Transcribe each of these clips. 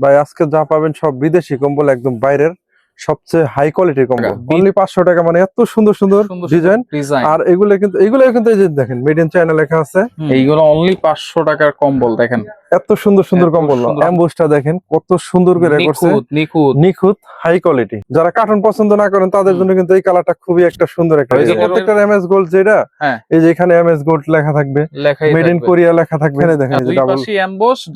ভাই আজকে যা পাবেন সব বিদেশি কম্বল একদম বাইরের সবচেয়ে হাই কোয়ালিটির কম্বল। অনলি পাঁচশো টাকা মানে এত সুন্দর সুন্দর ডিজাইন আর এগুলো কিন্তু এগুলো কিন্তু এই যে দেখেন মেড ইন চায়না লেখা আছে। এইগুলো অনলি পাঁচশো টাকার কম্বল দেখেন। এত সুন্দর সুন্দর কম্বল। অ্যাম্বুসটা দেখেন কত সুন্দর করে করছে। নিখুঁত। নিখুঁত হাই কোয়ালিটি যারা কার্টুন পছন্দ না করেন তাদের জন্য কিন্তু এই কালারটা খুবই একটা সুন্দর একটা প্রত্যেকটা এমএস গোল্ড যেটা হ্যাঁ। এই যে এখানে এমএস গোল্ড লেখা থাকবে মেড ইন কোরিয়া লেখা থাকবে। দেখেন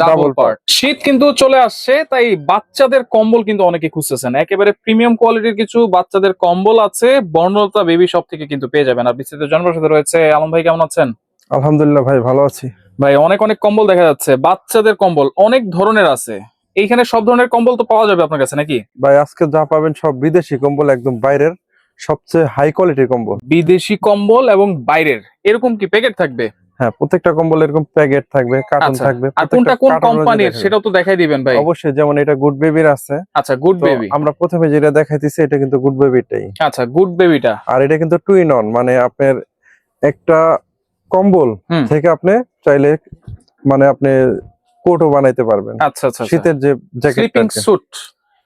ডাবল পার্ট শীত কিন্তু চলে আসছে তাই বাচ্চাদের কম্বল কিন্তু অনেকে খুঁজতেছেন। একেবারে প্রিমিয়াম কোয়ালিটির কিছু বাচ্চাদের কম্বল আছে বর্ণলতা বেবি শপ থেকে কিন্তু পেয়ে যাবেন। আর বিস্তৃত জন্মের সাথে রয়েছে আলম ভাই কেমন আছেন? আলহামদুলিল্লাহ ভাই ভালো আছি। ভাই অনেক অনেক কম্বল দেখা যাচ্ছে। বাচ্চাদের কম্বল অনেক ধরনের আছে। এইখানে সব ধরনের কম্বল তো পাওয়া যাবে আপনার কাছে নাকি? ভাই আজকে যা পাবেন সব বিদেশি কম্বল একদম বাইরের সবচেয়ে হাই কোয়ালিটির কম্বল। বিদেশি কম্বল এবং বাইরের। এরকম কি প্যাকেট থাকবে? হ্যাঁ প্রত্যেকটা কম্বল এরকম প্যাকেট থাকবে কার্টুন আচ্ছা, থাকবে আর কোনটা কোন কোম্পানির। সেটাও তো দেখাই দিবেন ভাই। অবশ্যই যেমন এটা গুড বেবির আছে। আচ্ছা গুড বেবি আমরা প্রথমে যেটা দেখাইতেছি এটা কিন্তু গুড বেবিটাই আচ্ছা গুড বেবিটা আর এটা কিন্তু টু ইন অন মানে আপনার একটা কম্বল থেকে আপনি চাইলে মানে আপনি কোটও বানাইতে পারবেন। আচ্ছা আচ্ছা শীতের যে স্লিপিং স্যুট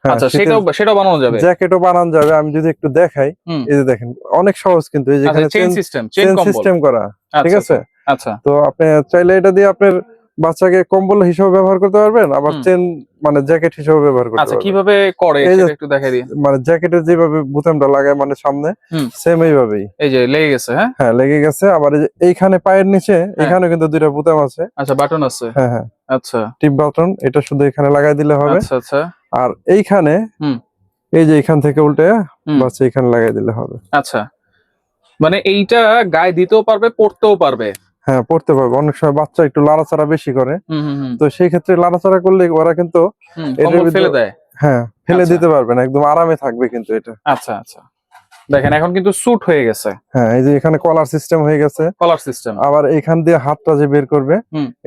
আচ্ছা সেটাও সেটাও বানানো যাবে? জ্যাকেটও বানানো যাবে। আমি যদি একটু দেখাই। এই যে দেখেন অনেক সহজ কিন্তু এই যে আচ্ছা এখানে চেইন সিস্টেম চেইন কম্বল সিস্টেম করা ঠিক আচ্ছা, আছে? আচ্ছা। তো আপনি চাইলে এটা দিয়ে আপনার বাচ্চাকে কম্বল হিসেবে ব্যবহার করতে পারবেন আবার চেন মানে জ্যাকেট হিসেবে ব্যবহার করতে আচ্ছা কীভাবে করে সেটা একটু দেখাই দিই। মানে জ্যাকেটের যেভাবে বুতামটা লাগায় মানে সামনে সেম এইভাবেই। এই যে লেগে গেছে হ্যাঁ? হ্যাঁ লেগে গেছে আবার এই যে এইখানে পায়ের নিচে এখানে কিন্তু দুইটা বুতাম আছে। আচ্ছা বাটন আছে? হ্যাঁ হ্যাঁ। আচ্ছা। টিপ বাটন এটা শুধু এখানে লাগাই দিলে হবে। আচ্ছা আচ্ছা। আর এইখানে হুম। এই যে এইখান থেকে উল্টে। বাচ্চা এখানে লাগাই দিলে হবে। আচ্ছা। মানে এইটা গায়ে দিতেও পারবে পড়তেও পারবে। হ্যাঁ পড়তে পারবে। অনেক সময় বাচ্চা একটু লাড়াচাড়া বেশি করে। তো সেই ক্ষেত্রে লাড়াচাড়া করলে ওরা কিন্তু ফেলে দেয়। হ্যাঁ ফেলে আচ্ছা। দিতে পারবে না একদম আরামে থাকবে কিন্তু এটা। আচ্ছা আচ্ছা। দেখেন এখন কিন্তু স্যুট হয়ে গেছে। হ্যাঁ এই যে এখানে কলার সিস্টেম হয়ে গেছে। কলার সিস্টেম আবার এখান দিয়ে হাতটা যে বের করবে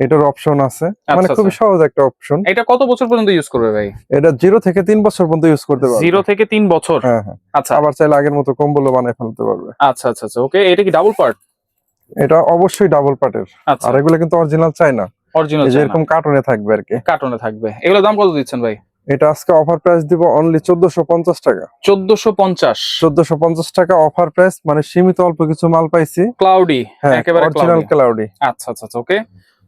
এটার অপশন আছে। মানে আচ্ছা, খুবই আচ্ছা। সহজ একটা অপশন এটা কত বছর পর্যন্ত ইউজ করবে ভাই? এটা জিরো থেকে তিন বছর পর্যন্ত ইউজ করতে পারবে। জিরো থেকে তিন বছর? হ্যাঁ হ্যাঁ। আচ্ছা। আবার চাইলে আগের মতো কম্বলও বানায় ফেলতে পারবে। আচ্ছা আচ্ছা আচ্ছা। ওকে এটা কি ডাবল পার্ট এটা অবশ্যই ডাবল পার্টের আচ্ছা। আর এগুলো কিন্তু অরিজিনাল চাই না অরিজিনাল এরকম কার্টুনে থাকবে আর কি। কার্টনে থাকবে। এগুলো দাম কত দিচ্ছেন ভাই? এটা আজকে অফার প্রাইস দিব অনলি চোদ্দশো পঞ্চাশ টাকা। চোদ্দশো পঞ্চাশ। চোদ্দশো পঞ্চাশ টাকা অফার প্রাইস মানে সীমিত অল্প কিছু মাল পাইছি। ক্লাউডি হ্যাঁ একেবারে অরিজিনাল ক্লাউডি আচ্ছা আচ্ছা আচ্ছা ওকে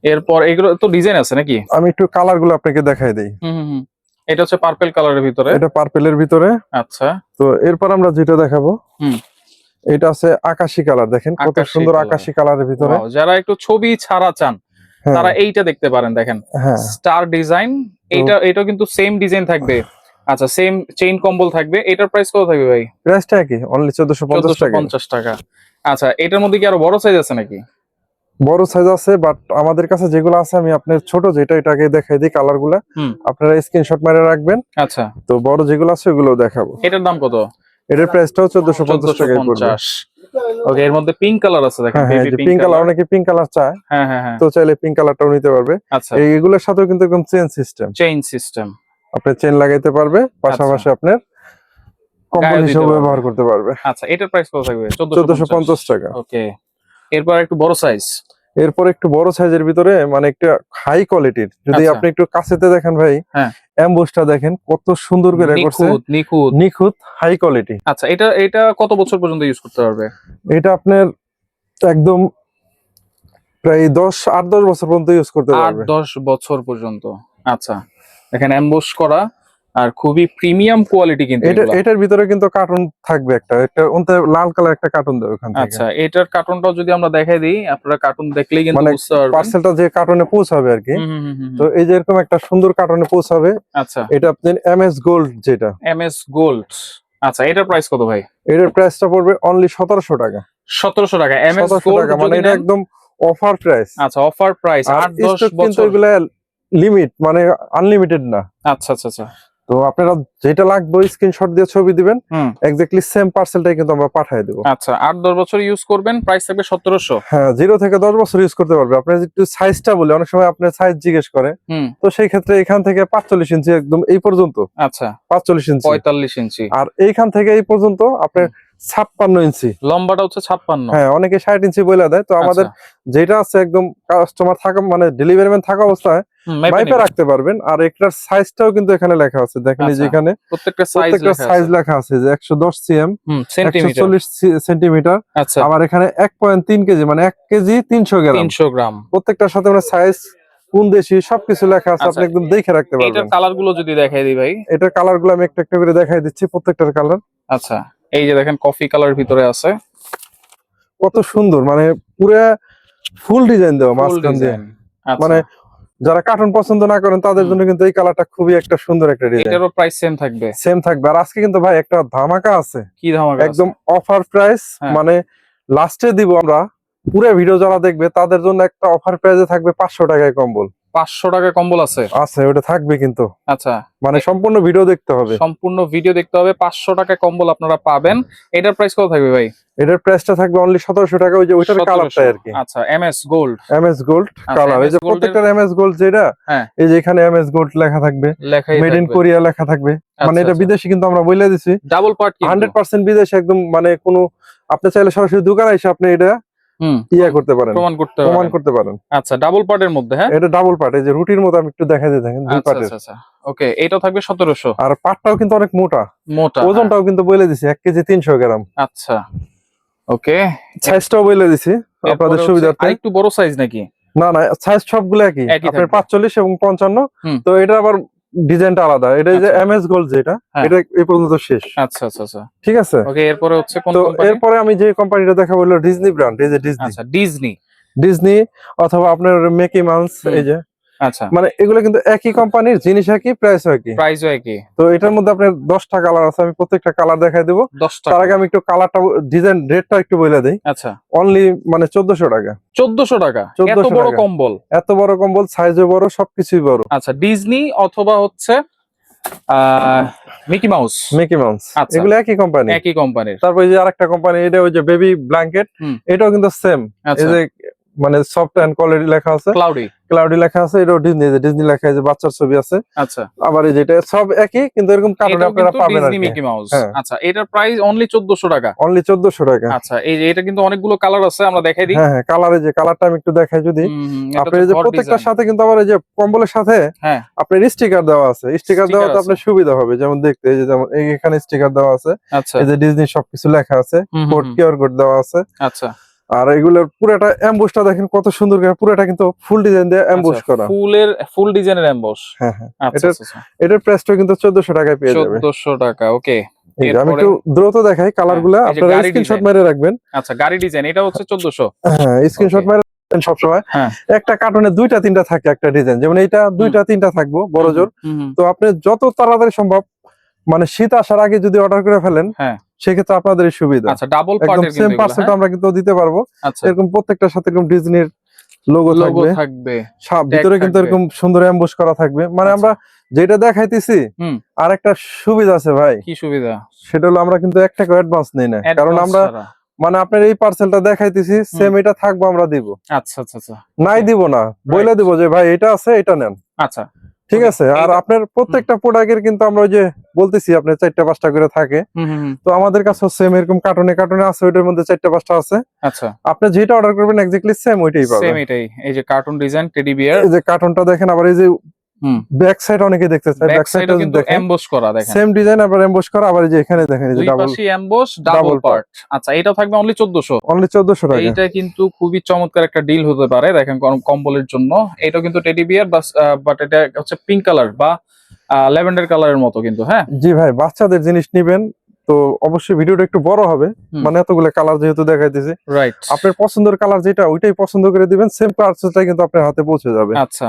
এরপর এগুলো তো ডিজাইন আছে নাকি? আমি একটু কালারগুলো আপনাকে দেখাই দিই। হুম হুম। এটা হচ্ছে পার্পল কালারের ভিতরে। এটা পার্পেলের ভিতরে। আচ্ছা। তো এরপর আমরা যেটা দেখাবো হুম। এটা আছে আকাশি কালার দেখেন কত সুন্দর। আকাশি কালারের ভিতরে। যারা একটু ছবি ছাড়া চান হ্যাঁ, তারা এইটা দেখতে পারেন দেখেন। স্টার ডিজাইন এইটা এটা কিন্তু সেম ডিজাইন থাকবে। আচ্ছা সেম চেইন কম্বল থাকবে। এটার প্রাইস কত থাকবে ভাই? প্রাইসটা কি অনলি চোদ্দশো পঞ্চাশ চোদ্দশো টাকা পঞ্চাশ টাকা। আচ্ছা এটার মধ্যে কি আরও বড় সাইজ আছে নাকি? বড় সাইজ আছে বাট আমাদের কাছে যেগুলো আছে আমি আপনার ছোট যেটা এটাকে দেখাই দিই কালারগুলা। হুম। আপনারা স্ক্রিনশট মেরে রাখবেন। আচ্ছা। তো বড় যেগুলো আছে ওগুলো দেখাবো। এটার দাম কত? এটার প্রাইসটাও চোদ্দশো পঞ্চাশ চোদ্দশো টাকায় পড়বে। ওকে এর মধ্যে পিঙ্ক কালার আছে দেখেন হ্যাঁ পিঙ্ক কালার অনেকে পিঙ্ক কালার চায় হ্যাঁ হ্যাঁ হ্যাঁ। তো চাইলে পিঙ্ক কালারটাও নিতে পারবে। আচ্ছা। এইগুলোর সাথেও কিন্তু একদম চেন সিস্টেম চেইন সিস্টেম আপনি চেন লাগাইতে পারবে পাশাপাশি আপনার কম্বল হিসেবে ব্যবহার করতে পারবে। আচ্ছা এটার প্রাইস কত থাকবে? চোদ্দশো পঞ্চাশ টাকা। ওকে এরপর একটু বড় সাইজ এরপর একটু বড় সাইজের ভিতরে মানে একটু হাই কোয়ালিটির যদি আচ্ছা। আপনি একটু কাছেতে দেখেন ভাই। অ্যাম্বুসটা দেখেন কত সুন্দর করে করছে। নিখুঁত নিখুঁত। হাই কোয়ালিটি আচ্ছা এটা এটা কত বছর পর্যন্ত ইউজ করতে পারবে? এটা আপনার একদম প্রায় দশ আট দশ বছর পর্যন্ত ইউজ করতে আট পারবে। দশ বছর পর্যন্ত। আচ্ছা দেখেন অ্যাম্বোস করা আর খুবই প্রিমিয়াম কোয়ালিটি কিন্তু এটা এটার ভিতরে কিন্তু কার্টুন থাকবে একটা। একটা ওনতে লাল কালার একটা কার্টুন দেবে ওখানে আচ্ছা এটার কার্টুনটাও যদি আমরা দেখাই দিই আপনারা কার্টুন দেখলেই কিন্তু মানে বুঝতে পারবেন। পার্সেলটা যে কার্টুনে পৌঁছাবে আর কি তো এই যে এরকম একটা সুন্দর কার্টুনে পৌঁছাবে আচ্ছা। এটা আপনি এমএস গোল্ড যেটা। এমএস গোল্ড আচ্ছা এটার প্রাইস কত ভাই? এটার প্রাইসটা পড়বে অনলি সতেরোশো টাকা। সতেরোশো টাকা। এমএস গোল্ড মানে এটা একদম অফার প্রাইস আচ্ছা অফার প্রাইস আর আট দশ stock কিন্তু এগুলা লিমিট মানে আনলিমিটেড না। আচ্ছা আচ্ছা আচ্ছা। তো আপনারা যেটা লাগবে স্ক্রিনশট দিয়ে ছবি দিবেন। এক্স্যাক্টলি সেম পার্সেলটাই কিন্তু আমরা পাঠিয়ে দেবো। আচ্ছা আট দশ বছর ইউজ করবেন প্রাইস থাকবে সতেরোশো। হ্যাঁ জিরো থেকে দশ বছর ইউজ করতে পারবে। আপনার একটু সাইজটা বলে অনেক সময় আপনার সাইজ জিজ্ঞেস করে। তো সেই ক্ষেত্রে এখান থেকে পাঁচচল্লিশ ইঞ্চি একদম এই পর্যন্ত। আচ্ছা। পাঁচচল্লিশ ইঞ্চি। পঁয়তাল্লিশ ইঞ্চি। আর এইখান থেকে এই পর্যন্ত আপনার ছাপ্পান্ন ইঞ্চি। লম্বাটা হচ্ছে ছাপ্পান্ন। হ্যাঁ অনেকে ষাট ইঞ্চি বলে দেয়। তো আমাদের আচ্ছা, যেটা আছে একদম কাস্টমার থাকা মানে ডেলিভারি ম্যান থাকা অবস্থায় মাইপে। রাখতে পারবেন। আর এটার সাইজটাও কিন্তু এখানে লেখা আছে। দেখেন এই যে আচ্ছা, এখানে প্রত্যেকটা সাইজ লেখা আছে। যে একশো দশ সিএম হুম একশো সেন্টিমিটার চল্লিশ সেন্টিমিটার আচ্ছা। আবার এখানে এক পয়েন্ট তিন কেজি মানে এক কেজি তিনশো গ্রাম। তিনশো গ্রাম। প্রত্যেকটার সাথে মানে সাইজ কোন দেশি সবকিছু লেখা আছে। আপনি আচ্ছা, একদম দেখে রাখতে পারবেন। কালারগুলো যদি দেখাই দিই ভাই। এটার কালারগুলো আমি একটা একটা করে দেখাই দিচ্ছি প্রত্যেকটার কালার আচ্ছা এই যে দেখেন কফি কালার ভিতরে আছে। কত সুন্দর মানে পুরো ফুল ডিজাইন দেওয়া দিয়ে। design। আচ্ছা, মানে যারা কার্টুন পছন্দ না করেন তাদের জন্য কিন্তু এই কালারটা খুবই একটা সুন্দর একটা ডিজাইন এটারও প্রাইস সেম থাকবে। সেম থাকবে। আর আজকে কিন্তু ভাই একটা ধামাকা আছে। কি ধামাকা একদম অফার প্রাইস হ্যাঁ। মানে লাস্টে দিব আমরা। পুরো ভিডিও যারা দেখবে তাদের জন্য একটা অফার প্রাইসে থাকবে পাঁচশো টাকায় কম্বল। পাঁচশো টাকা কম্বল আছে। আছে ওটা থাকবে কিন্তু। আচ্ছা। মানে সম্পূর্ণ ভিডিও দেখতে হবে। সম্পূর্ণ ভিডিও দেখতে হবে পাঁচশো টাকা কম্বল আপনারা পাবেন। এটার প্রাইস কত থাকবে ভাই? এটার প্রাইসটা থাকবে অনলি সতেরোশো টাকা ওই যে ওইটার 1700 কালারটাই আর কি। আচ্ছা M S gold M S gold colour এই যে প্রত্যেকটার এম এস গোল্ড যেটা হ্যাঁ। এই যে এখানে এম এস গোল্ড লেখা থাকবে। মেড ইন কোরিয়া লেখা থাকবে। মানে এটা বিদেশি কিন্তু আমরা বলে দিছি। ডাবল পার্ট হান্ড্রেড পার্সেন্ট বিদেশি একদম মানে কোনো আপনি চাইলে সরাসরি দোকানে এসে আপনি এটা ইয়া করতে পারেন। প্রমাণ করতে প্রমাণ করতে পারেন। আচ্ছা ডাবল পার্টের মধ্যে হ্যাঁ? এটা ডাবল পার্ট এই যে রুটির মতো আমি একটু দেখা দিয়ে দেখেন দুই আচ্ছা পার্টের আচ্ছা আচ্ছা। ওকে এটা থাকবে সতেরোশো। আর পাটটাও কিন্তু অনেক মোটা। মোটা হ্যাঁ। ওজনটাও কিন্তু বলে দিছি কেজি তিনশো গ্রাম। আচ্ছা ওকে সাইজটাও বলে দিছি আপনাদের সুবিধার্থে। একটু বড় সাইজ নাকি? না না সাইজ সবগুলো একই আপনার থাকবে। পাঁচচল্লিশ এবং পঞ্চান্ন। হুম। তো এটা আবার ডিজাইনটা আলাদা। এটা এই যে এমএস এম এস গোল্ড যেটা। এটা এই পর্যন্ত শেষ। আচ্ছা আচ্ছা আচ্ছা। ঠিক আছে? ওকে এরপরে হচ্ছে কোন কোম্পানি এরপরে আমি যে কোম্পানিটা দেখাবো হলো ডিজনি ব্র্যান্ড এই যে ডিজনি আচ্ছা ডিজনি ডিজনি অথবা আপনার মেকি মাউস এই যে আচ্ছা। মানে এগুলো কিন্তু একই কোম্পানির জিনিস একই প্রাইস একই। প্রাইসও একই। তো এটার মধ্যে আপনার দশটা কালার আছে আমি প্রত্যেকটা কালার দেখাই দেবো। তার আগে আমি একটু কালারটা ডিজাইন রেটটা একটু বলে দিই। আচ্ছা। অনলি মানে চোদ্দশো টাকা। চোদ্দশো টাকা। এত বড় কম্বল। এত বড় কম্বল সাইজও বড় সবকিছুই বড়। আচ্ছা ডিজনি অথবা হচ্ছে মিকি মাউস মিকি মাউস। এগুলো একই কোম্পানি একই কোম্পানির তারপর এই যে আরেকটা কোম্পানি এটা ওই যে বেবি ব্ল্যাঙ্কেট এটাও কিন্তু সেম এই আচ্ছা যে মানে সফট অ্যান্ড কোয়ালিটি লেখা আছে। ক্লাউডি ক্লাউডি লেখা আছে এটাও ডিজনি যে ডিজনি লেখা আছে বাচ্চার ছবি আছে। আচ্ছা। আবার এই যেটা সব একই কিন্তু এরকম কারণে এটাও আপনারা পাবেন ডিজনি মিকি মাউস হ্যাঁ। আচ্ছা এটার প্রাইস অনলি চোদ্দশো টাকা। অনলি চোদ্দশো টাকা। আচ্ছা এই যে এটা কিন্তু অনেকগুলো কালার আছে আমরা দেখাই দিই। হ্যাঁ হ্যাঁ কালারে যে কালারটা আমি একটু দেখাই যদি। এটা এই যে প্রত্যেকটার সাথে কিন্তু আবার এই যে কম্বলের সাথে হ্যাঁ। আপনার স্টিকার দেওয়া আছে। স্টিকার দেওয়া তো আপনার সুবিধা হবে। যেমন দেখতে এই যে যেমন এখানে স্টিকার দেওয়া আছে। আচ্ছা। এই যে ডিজনি সবকিছু লেখা আছে। কোড কিউআর কোড দেওয়া আছে। আচ্ছা। আর এগুলোর পুরোটা এমবুসটা দেখেন কত সুন্দর করে পুরোটা কিন্তু ফুল ডিজাইন দিয়ে এমবুস আচ্ছা, করা। ফুলের ফুল ডিজাইনের এমবস হ্যাঁ হ্যাঁ। আচ্ছা এটার আচ্ছা প্রাইসটা কিন্তু চোদ্দশো টাকায় পেয়ে যাবে। চোদ্দশো টাকা ওকে আমি একটু দ্রুত দেখাই কালারগুলা এই যে আপনারা স্ক্রিনশট মেরে রাখবেন। আচ্ছা গাড়ি ডিজাইন এটা হচ্ছে চোদ্দশো। হ্যাঁ স্ক্রিনশট. মেরে রাখবেন সবসময়। হ্যাঁ। একটা কার্টুনে দুইটা তিনটা থাকে একটা ডিজাইন যেমন এটা দুইটা তিনটা থাকব বড় জোর। তো আপনি যত তাড়াতাড়ি সম্ভব মানে শীত আসার আগে যদি অর্ডার করে ফেলেন হ্যাঁ। সেক্ষেত্রে আপনাদের সুবিধা। আচ্ছা ডাবল পার্টের সেম কিন্তু পার্সেন্ট আমরা কিন্তু দিতে পারব। আচ্ছা। এরকম প্রত্যেকটার সাথে এরকম ডিজনির লোগো থাকবে। ভিতরে কিন্তু এরকম সুন্দর অ্যাম্বুশ করা থাকবে। মানে আচ্ছা। আমরা যেটা দেখাইতেছি। আর একটা সুবিধা আছে ভাই। কি সুবিধা? সেটা হলো আমরা কিন্তু এক টাকা অ্যাডভান্স নেই না। কারণ আমরা মানে আপনার এই পার্সেলটা দেখাইতেছি সেম এটা থাকব আমরা দিব। আচ্ছা আচ্ছা আচ্ছা। নাই দিব না। বইলে দিব যে ভাই এটা আছে এটা নেন। আচ্ছা। ঠিক আছে আর আপনার প্রত্যেকটা প্রোডাক্টের কিন্তু আমরা ওই যে বলতেছি আপনার চারটা পাঁচটা করে থাকে। তো আমাদের কাছে সেম এরকম কার্টুনে কার্টুনে আছে ওইটার মধ্যে চারটা পাঁচটা আছে। আচ্ছা। আপনি যেটা অর্ডার করবেন এক্স্যাক্টলি সেম ওইটাই পাবেন। সেম এটাই। এই যে কার্টুন ডিজাইন টেডি বিয়ার এই যে কার্টুনটা দেখেন আবার এই যে। ব্যাক সাইড অনেকে দেখতে চায়। ব্যাক সাইডটা কিন্তু এমবস করা দেখেন। সেম ডিজাইন আবার এমবস করা আবার যে এখানে দেখেন এই যে ডাবল পাশে এমবস ডাবল পার্ট আচ্ছা এটা থাকবে অনলি 1400 অনলি 1400 টাকা। এইটা কিন্তু খুবই চমৎকার একটা ডিল হতে পারে দেখেন কম- কম্বলের জন্য। এটা কিন্তু টেডি বিয়ার বাট এটা হচ্ছে পিঙ্ক কালার বা ল্যাভেন্ডার কালারের মতো কিন্তু হ্যাঁ? জি ভাই বাচ্চাদের জিনিস নিবেন তো অবশ্যই ভিডিওটা একটু বড় হবে। মানে এতগুলো কালার যেহেতু দেখাইতেছি। রাইট আপনার পছন্দের কালার যেটা ওইটাই পছন্দ করে দিবেন সেম পার্সেলটা কিন্তু আপনার হাতে পৌঁছে যাবে। আচ্ছা।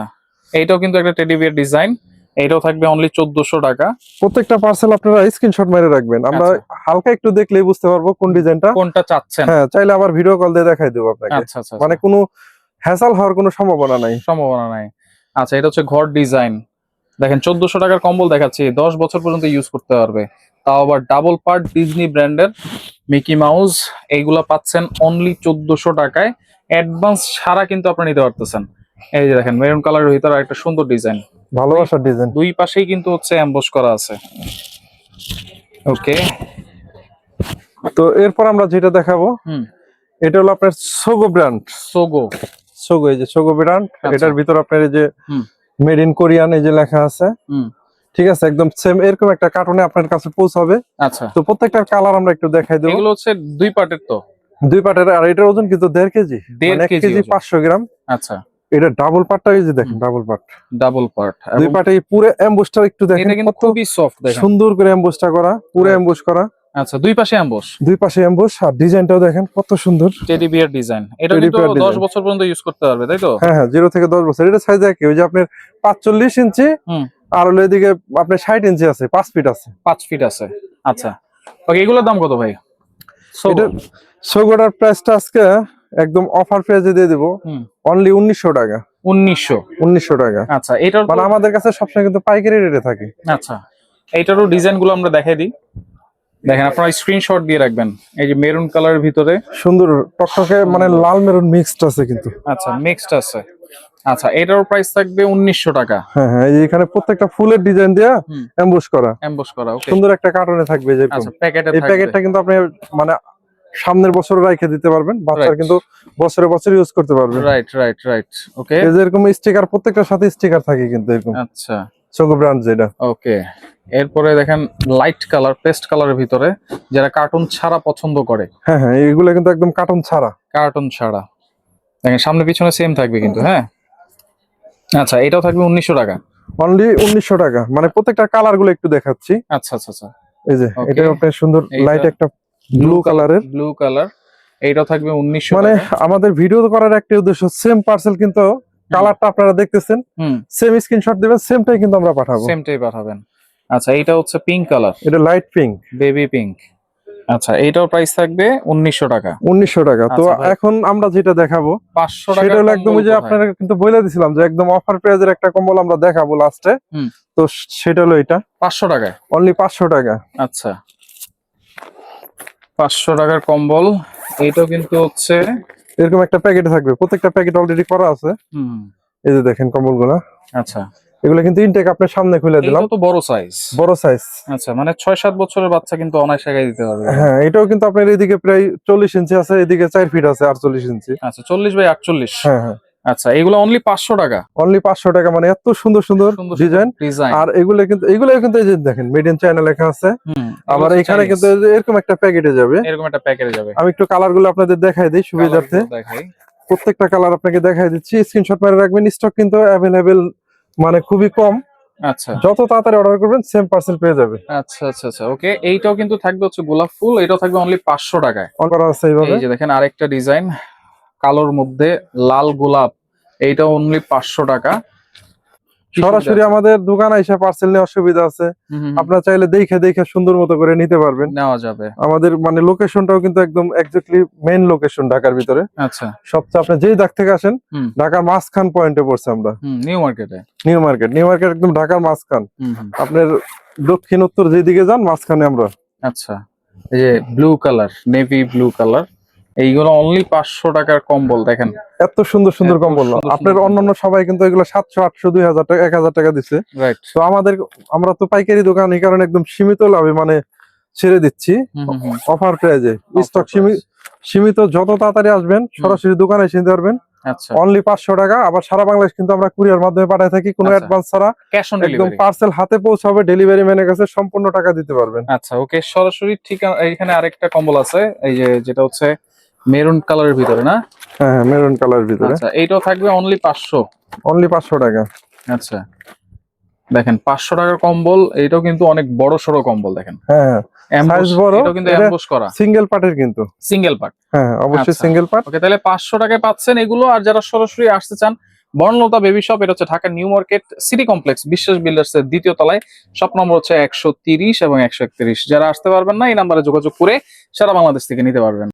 এইটাও কিন্তু একটা টেডি বিয়ার ডিজাইন এইটাও থাকবে অনলি 1400 টাকা। প্রত্যেকটা পার্সেল আপনারা স্ক্রিনশট মেরে রাখবেন। আমরা আচ্ছা। হালকা একটু দেখলেই বুঝতে পারব কোন ডিজাইনটা কোনটা চাচ্ছেন। হ্যাঁ চাইলে আবার ভিডিও কল দিয়ে দেখাই দেবো আপনাকে। আচ্ছা আচ্ছা মানে কোনো হ্যাসাল হওয়ার কোনো সম্ভাবনা নাই। সম্ভাবনা নাই। আচ্ছা এটা হচ্ছে ঘর ডিজাইন দেখেন চোদ্দশো টাকার কম্বল দেখাচ্ছি। দশ বছর পর্যন্ত ইউজ করতে পারবে। তাও আবার ডাবল পার্ট ডিজনি ব্র্যান্ডের মিকি মাউস এইগুলা পাচ্ছেন অনলি চোদ্দশো টাকায়। অ্যাডভান্স ছাড়া কিন্তু আপনারা নিতে পারতেছেন। এই যে দেখেন মেরুন কালারের ভিতরে একটা সুন্দর ডিজাইন ভালোবাসার ডিজাইন দুই পাশেই কিন্তু হচ্ছে অ্যাম্বস করা আছে। ওকে তো এরপর আমরা যেটা দেখাবো এটা হলো আপনার সোগো ব্র্যান্ড সোগো সোগো এই যে সোগো ব্র্যান্ড আচ্ছা। এটার ভিতর আপনার এই যে হুম। মেড ইন কোরিয়ান এই যে লেখা আছে। হুম। ঠিক আছে একদম সেম এরকম একটা কার্টুনে আপনার কাছে পৌঁছাবে। আচ্ছা। তো প্রত্যেকটার কালার আমরা একটু দেখাই দেবো। এগুলো হচ্ছে দুই পার্টের তো? দুই পাটের আর এটার ওজন কিন্তু দেড় কেজি। দেড় মানে কেজি। পাঁচশো গ্রাম। আচ্ছা। এটা ডাবল পাটটা এই যে দেখেন ডাবল পাট ডাবল পার্ট দুই এই পুরো এমবোসটা একটু দেখেন এটা কিন্তু খুবই সফট দেখেন। সুন্দর করে এমবোসটা করা পুরো. এমবোস করা। আচ্ছা দুই পাশে অ্যাম্বস দুই পাশে এমবোস আর ডিজাইনটাও দেখেন কত সুন্দর। টেডি বিয়ার ডিজাইন এটা কিন্তু bear দশ design। বছর পর্যন্ত ইউজ করতে পারবে তাই তো? হ্যাঁ হ্যাঁ জিরো থেকে দশ বছর। এটা সাইজ একই ওই যে আপনার পাঁচচল্লিশ ইঞ্চি আর হলো এদিকে আপনার ষাট ইঞ্চি আছে পাঁচ ফিট আছে। পাঁচ ফিট আছে। আচ্ছা। ওকে এগুলোর দাম কত ভাই? এটা সোগোটার প্রাইসটা আজকে একদম অফার প্রাইসে দিয়ে দিব। অনলি উনিশশো টাকা। উনিশশো। উনিশশো টাকা। আচ্ছা এটার তো- মানে আমাদের কাছে সবসময় কিন্তু পাইকারি রেটে থাকে। আচ্ছা এইটারও ডিজাইনগুলো আমরা দেখাই দিই। দেখেন আপনারা স্ক্রিনশট দিয়ে রাখবেন। এই যে মেরুন কালারের ভিতরে। সুন্দর টকটকে মানে লাল মেরুন মিক্সড আছে কিন্তু। আচ্ছা মিক্সড আছে। আচ্ছা এটারও প্রাইস থাকবে উনিশশো টাকা। হ্যাঁ হ্যাঁ এই যে এখানে প্রত্যেকটা ফুলের ডিজাইন দেয়া হুম। এমবোস করা। এমবস করা ওকে সুন্দর একটা কার্টুনে থাকবে যেরকম। আচ্ছা প্যাকেটে এই প্যাকেটটা কিন্তু আপনি মানে সামনের বছর রেখে দিতে পারবেন বাচ্চার কিন্তু বছরে বছর ইউজ করতে পারবেন। রাইট রাইট রাইট ওকে এই যে এরকম স্টিকার প্রত্যেকটার সাথে স্টিকার থাকে কিন্তু এরকম। আচ্ছা। চোখো ব্র্যান্ড যেটা। ওকে এরপরে দেখেন লাইট কালার পেস্ট কালারের ভিতরে যারা কার্টুন ছাড়া পছন্দ করে। হ্যাঁ হ্যাঁ এইগুলো কিন্তু একদম কার্টুন ছাড়া। কার্টুন ছাড়া। দেখেন সামনে পিছনে সেম থাকবে কিন্তু হ্যাঁ? আচ্ছা এটাও থাকবে উনিশশো টাকা। অনলি উনিশশো টাকা। মানে প্রত্যেকটা কালারগুলো একটু দেখাচ্ছি। আচ্ছা আচ্ছা আচ্ছা। এই যে এটা আপনার সুন্দর লাইট একটা ব্লু কালারের ব্লু কালার এইটাও থাকবে উনিশশো মানে আমাদের ভিডিও করার একটা উদ্দেশ্য সেম পার্সেল কিন্তু কালারটা আপনারা দেখতেছেন সেম স্ক্রিনশট দিবেন সেমটাই কিন্তু আমরা পাঠাবো। সেমটাই পাঠাবেন। আচ্ছা এইটা হচ্ছে পিঙ্ক কালার এটা লাইট পিঙ্ক বেবি পিঙ্ক আচ্ছা এইটাও প্রাইস থাকবে উনিশশো টাকা। উনিশশো টাকা। তো আচ্ছা এখন আমরা যেটা দেখাবো পাঁচশো টাকা হলো একদম ওই যে আপনারা কিন্তু বলে দিছিলাম যে একদম অফার প্রাইজের একটা কম্বল আমরা দেখাবো লাস্টে তো সেটা হলো এটা। পাঁচশো টাকায়? অনলি পাঁচশো টাকা। আচ্ছা। পাঁচশো টাকার কম্বল। এইটাও কিন্তু হচ্ছে এরকম একটা প্যাকেটে থাকবে। প্রত্যেকটা প্যাকেট অলরেডি করা আছে। হুম। এই যে দেখেন কম্বলগুলা আচ্ছা। এগুলো কিন্তু ইনটেক আপনার সামনে খুলে দিলাম। তো বড় সাইজ বড় সাইজ আচ্ছা মানে ছয় সাত বছরের বাচ্চা কিন্তু অনায়াসে গায়ে দিতে পারবে। হ্যাঁ এটাও কিন্তু আপনার এদিকে প্রায় চল্লিশ ইঞ্চি আছে এদিকে চার ফিট আছে আটচল্লিশ ইঞ্চি। আচ্ছা চল্লিশ বাই আটচল্লিশ। হ্যাঁ হ্যাঁ। আচ্ছা এগুলো অনলি পাঁচশো টাকা? অনলি পাঁচশো টাকা মানে এত সুন্দর সুন্দর ডিজাইন আর এগুলো কিন্তু এগুলো কিন্তু এই যে দেখেন মেড ইন চায়না লেখা আছে। আবার এখানে কিন্তু এরকম একটা প্যাকেটে যাবে। এরকম একটা প্যাকেটে যাবে। আমি একটু কালারগুলো আপনাদের দেখাই দিই সুবিধার্থে। প্রত্যেকটা কালার আপনাকে দেখাই দিচ্ছি। স্ক্রিনশট মেরে রাখবেন স্টক কিন্তু অ্যাভেলেবেল মানে খুবই কম। আচ্ছা। যত তাড়াতাড়ি অর্ডার করবেন সেম পার্সেল পেয়ে যাবে। আচ্ছা আচ্ছা আচ্ছা ওকে এইটাও কিন্তু থাকবে হচ্ছে গোলাপ ফুল এটাও থাকবে অনলি পাঁচশো টাকায়। অন করা আছে এইভাবে। এই যে দেখেন আরেকটা ডিজাইন কালোর মধ্যে লাল গোলাপ এইটা অনলি পাঁচশো টাকা। সরাসরি আমাদের দোকান আইসা পার্সেল নেওয়ার সুবিধা আছে। আপনারা চাইলে দেখে দেখে সুন্দর মতো করে নিতে পারবেন। নেওয়া যাবে। আমাদের মানে লোকেশনটাও কিন্তু একদম এক্স্যাক্টলি মেইন লোকেশন ঢাকার ভিতরে। আচ্ছা। সবচেয়ে আপনি যেই দাগ থেকে আসেন ঢাকার মাঝখান পয়েন্টে পড়ছে আমরা। নিউ মার্কেটে নিউ মার্কেট নিউ মার্কেট একদম ঢাকার হুম আপনার দক্ষিণ উত্তর যেদিকে যান মাঝখানে আমরা। আচ্ছা। এই যে blue colour navy blue colour এইগুলো অনলি পাঁচশো টাকার কম্বল দেখেন। এত সুন্দর সুন্দর কম্বল। আপনার অন্যান্য সবাই কিন্তু এগুলো সাতশো আটশো দুই হাজার টাকা এক হাজার টাকা দিচ্ছে তো আমাদের আমরা তো পাইকারি দোকান এই কারণে একদম সীমিত লাভে মানে ছেড়ে দিচ্ছি। অফার প্রাইজে স্টক সীমিত যত তাড়াতাড়ি আসবেন সরাসরি দোকানে এসে নিতে পারবেন। আচ্ছা। অনলি পাঁচশো টাকা আবার সারা বাংলাদেশ কিন্তু আমরা কুরিয়ার মাধ্যমে পাঠাই থাকি কোনো আচ্ছা। অ্যাডভান্স ছাড়া। একদম পার্সেল হাতে পৌঁছাবে ডেলিভারি ম্যানের কাছে সম্পূর্ণ টাকা দিতে পারবেন। আচ্ছা ওকে সরাসরি ঠিকানা এখানে আরেকটা কম্বল আছে এই যে যেটা হচ্ছে মেরুন কালারের ভিতরে না? হ্যাঁ মেরুন কালার ভিতরে। আচ্ছা এইটাও থাকবে অনলি পাঁচশো? অনলি পাঁচশো টাকা। আচ্ছা। দেখেন পাঁচশো টাকার কম্বল এইটাও কিন্তু অনেক বড় সড়ো কম্বল দেখেন। হ্যাঁ হ্যাঁ। Ambush, বড়, এটাও কিন্তু এটা- অ্যাম্বুশ করা। সিঙ্গেল পার্টের কিন্তু। সিঙ্গেল পার্ট হ্যাঁ হ্যাঁ, অবশ্যই। সিঙ্গেল পার্ট ওকে তাহলে পাঁচশো টাকায় পাচ্ছেন এগুলো আর যারা সরাসরি আসতে চান বর্ণলতা বেবি শপ এটা হচ্ছে Dhaka New Market City Complex Biswas Builders এর দ্বিতীয় তলায়। শপ নম্বর হচ্ছে একশো তিরিশ এবং একশো একত্রিশ। যারা আসতে পারবেন না এই নাম্বারে যোগাযোগ করে সারা বাংলাদেশ থেকে নিতে পারবেন।